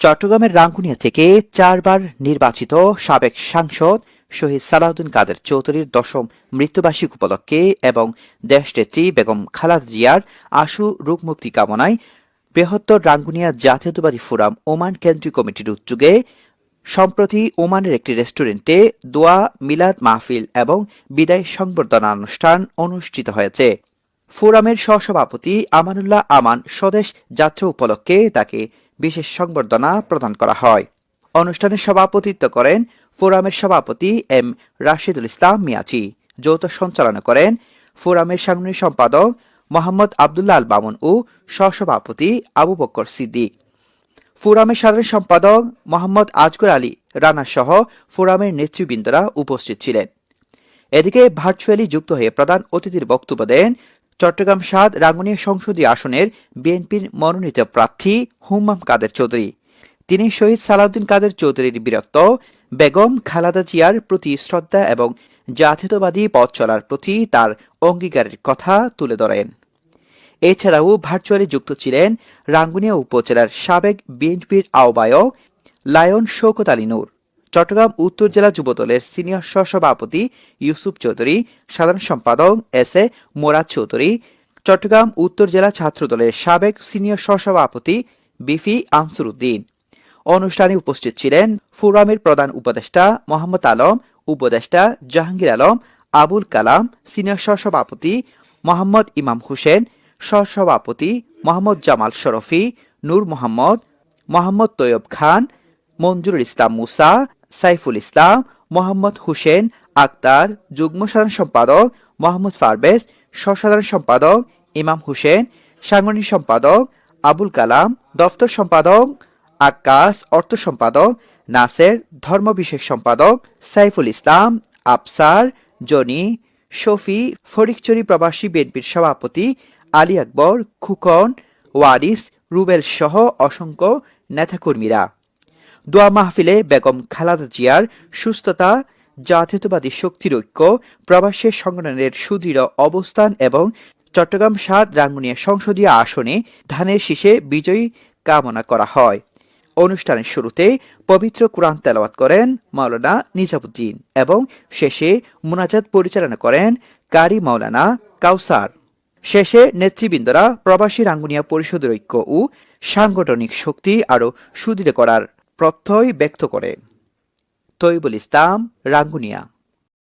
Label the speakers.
Speaker 1: চট্টগ্রামের রাঙ্গুনিয়া থেকে চারবার নির্বাচিত সাবেক সাংসদ শহীদ সালাউদ্দিন কাদের চৌধুরীর দশম মৃত্যুবার্ষিকী উপলক্ষে এবং দেশ দেশনেত্রী বেগম খালাদ জিয়ার আশু রোগমুক্তি কামনায় বৃহত্তর রাঙ্গুনিয়া জাতীয়তাবাদী ফোরাম ওমান কেন্দ্রীয় কমিটির উদ্যোগে সম্প্রতি ওমানের একটি রেস্টুরেন্টে দোয়া, মিলাদ মাহফিল এবং বিদায় সংবর্ধনা অনুষ্ঠান অনুষ্ঠিত হয়েছে। ফোরামের সহসভাপতি আমানুল্লাহ আমান স্বদেশ যাত্রা উপলক্ষে তাকে বিশেষ সংবর্ধনা প্রদান করা হয়। অনুষ্ঠানে সভাপতিত্ব করেন ফোরামের সভাপতি এম রাশিদুল ইসলাম মিয়াচি। যৌথ সঞ্চালনা করেন ফোরামের সাংগঠনিক সম্পাদক মোহাম্মদ আবদুল্লাহ আল বামন ও সহসভাপতি আবু বক্কর সিদ্দিক। ফোরামের সাধারণ সম্পাদক মোহাম্মদ আজগর আলী রানা সহ ফোরামের নেতৃবৃন্দরা উপস্থিত ছিলেন। এদিকে ভার্চুয়ালি যুক্ত হয়ে প্রধান অতিথির বক্তব্য দেন চট্টগ্রাম সাত, রাঙ্গুনিয়া সংসদীয় আসনের বিএনপির মনোনীত প্রার্থী হুমাম কাদের চৌধুরী। তিনি শহীদ সালাউদ্দিন কাদের চৌধুরীর বীরত্ব, বেগম খালাদা জিয়ার প্রতি শ্রদ্ধা এবং জাতীয়তাবাদী পথ চলার প্রতি তার অঙ্গীকারের কথা তুলে ধরেন। এছাড়াও ভার্চুয়ালি যুক্ত ছিলেন রাঙ্গুনিয়া উপজেলার সাবেক বিএনপির আহ্বায়ক লায়ন শৌকত আলী নূর। চট্টগ্রাম উত্তর জেলা যুবদলের সিনিয়র সহসভাপতি ইউসুফ চৌধুরী, সাধারণ সম্পাদক এস এ মোরাদ চৌধুরী, চট্টগ্রাম উত্তর জেলা ছাত্রদলের সাবেক সিনিয়র সহসভাপতি বিফি আনসুর উদ্দিন। অনুষ্ঠানে উপস্থিত ছিলেন ফোরামের প্রধান উপদেষ্টা মোহাম্মদ আলম, উপদেষ্টা জাহাঙ্গীর আলম, আবুল কালাম, সিনিয়র সহসভাপতি মোহাম্মদ ইমাম হোসেন, সহসভাপতি মোহাম্মদ জামাল শরফি, নূর মোহাম্মদ মোহাম্মদ তৈয়ব খান, মঞ্জুরুল ইসলাম মুসা সাইফুল ইসলাম, মোহাম্মদ হুসেন, আক্তার, যুগ্ম সাধারণ সম্পাদক, মোহাম্মদ ফারবেজ সহসাধারণ সম্পাদক, ইমাম হুসেন, সাংগঠনিক সম্পাদক, আবুল কালাম, দফতর সম্পাদক আকাশ অর্থ সম্পাদক, নাসের ধর্ম বিষয়ক সম্পাদক, সাইফুল ইসলাম, আফসার, জনি, শফি, ফরিকচুরি প্রবাসী বিএনপির সভাপতি, আলী আকবর, খুকন, ওয়ারিস, রুবেল সহ অসংখ্য নেতাকর্মীরা। দোয়া মাহফিলে বেগম খালাদা জিয়ার সুস্থতা, জাতীয়তাবাদী শক্তির ঐক্য, প্রবাসী সংগঠনের সুদৃঢ় অবস্থান এবং চট্টগ্রাম সাত রাঙ্গুনিয়া সংসদীয় আসনে ধানের শীষে বিজয়ী কামনা করা হয়। অনুষ্ঠানের শুরুতে পবিত্র কোরআন তেলাওয়াত করেন মাওলানা নিজামুদ্দিন এবং শেষে মোনাজাত পরিচালনা করেন কারি মাওলানা কাউসার। শেষে নেতৃবৃন্দরা প্রবাসী রাঙ্গুনিয়া পরিষদের ঐক্য ও সাংগঠনিক শক্তি আরও সুদৃঢ় করার প্রত্যয় ব্যক্ত করে। তৈবুল ইসলাম রাঙ্গুনিয়া।